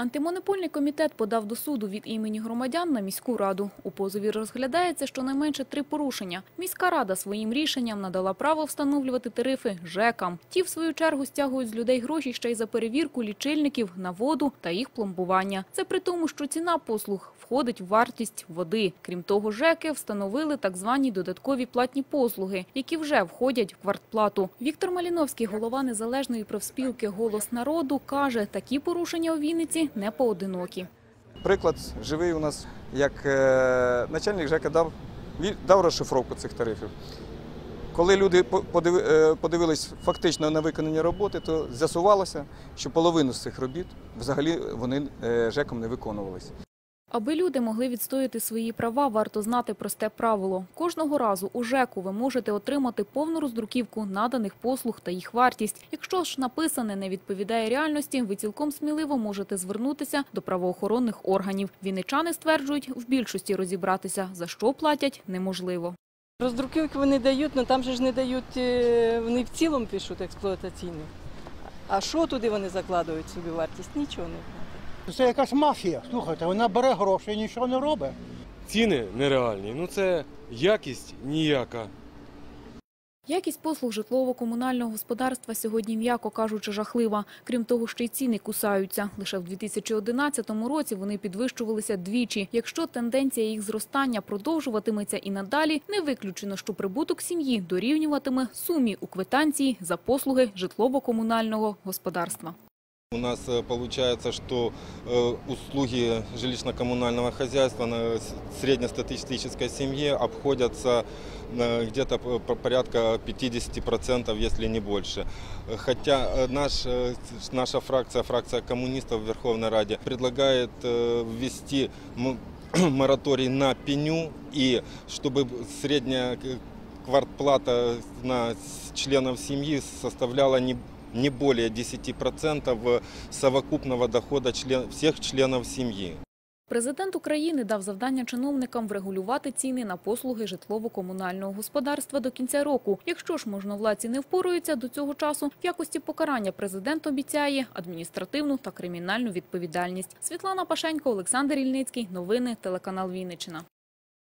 Антимонопольний комітет подав до суду від імені громадян на міську раду. У позові розглядається щонайменше три порушення. Міська рада своїм рішенням надала право встановлювати тарифи ЖЕКам. Ті, в свою чергу, стягують з людей гроші ще й за перевірку лічильників на воду та їх пломбування. Це при тому, що ціна послуг входить в вартість води. Крім того, ЖЕКи встановили так звані додаткові платні послуги, які вже входять в квартплату. Віктор Маліновський, голова незалежної профспілки «Голос народу», каже, такі порушення у Вінниці не поодинокі. Приклад живий у нас, як е, начальник ЖЕКа дав, дав розшифровку цих тарифів. Коли люди е, подивились фактично на виконання роботи, то з'ясувалося, що половину з цих робіт взагалі вони е, ЖЕКом не виконувалися. Аби люди могли відстояти свої права, варто знати просте правило. Кожного разу у ЖЕКу ви можете отримати повну роздруківку наданих послуг та їх вартість. Якщо ж написане не відповідає реальності, ви цілком сміливо можете звернутися до правоохоронних органів. Вінничани стверджують, в більшості розібратися, за що платять, неможливо. Роздруківки вони дають, але там же ж не дають, е, вони в цілому пишуть експлуатаційні. А що туди вони закладують собі вартість? Нічого не. Це якась мафія. Слухайте, вона бере гроші і нічого не робить. Ціни нереальні. Ну це якість ніяка. Якість послуг житлово-комунального господарства сьогодні, м'яко кажучи, жахлива. Крім того, ще й ціни кусаються. Лише в 2011 році вони підвищувалися двічі. Якщо тенденція їх зростання продовжуватиметься і надалі, не виключено, що прибуток сім'ї дорівнюватиме сумі у квитанції за послуги житлово-комунального господарства. У нас э, получается, что э, услуги жилищно-коммунального хозяйства на с- среднестатистической семье обходятся э, где-то по- по порядка 50%, если не больше. Э, Хотя э, наш, э, с- наша фракция, фракция коммунистов в Верховной Раде, предлагает э, ввести м- мораторий на пеню и чтобы средняя э, квартплата на с- членов семьи составляла не не более 10% совокупного дохода всех членов семьи. Президент України дав завдання чиновникам врегулювати ціни на послуги житлово-комунального господарства до кінця року. Якщо ж можновладці не впораються до цього часу, в якості покарання президент обіцяє адміністративну та кримінальну відповідальність. Світлана Пашенько, Олександр Ільницький. Новини телеканал Вінниччина.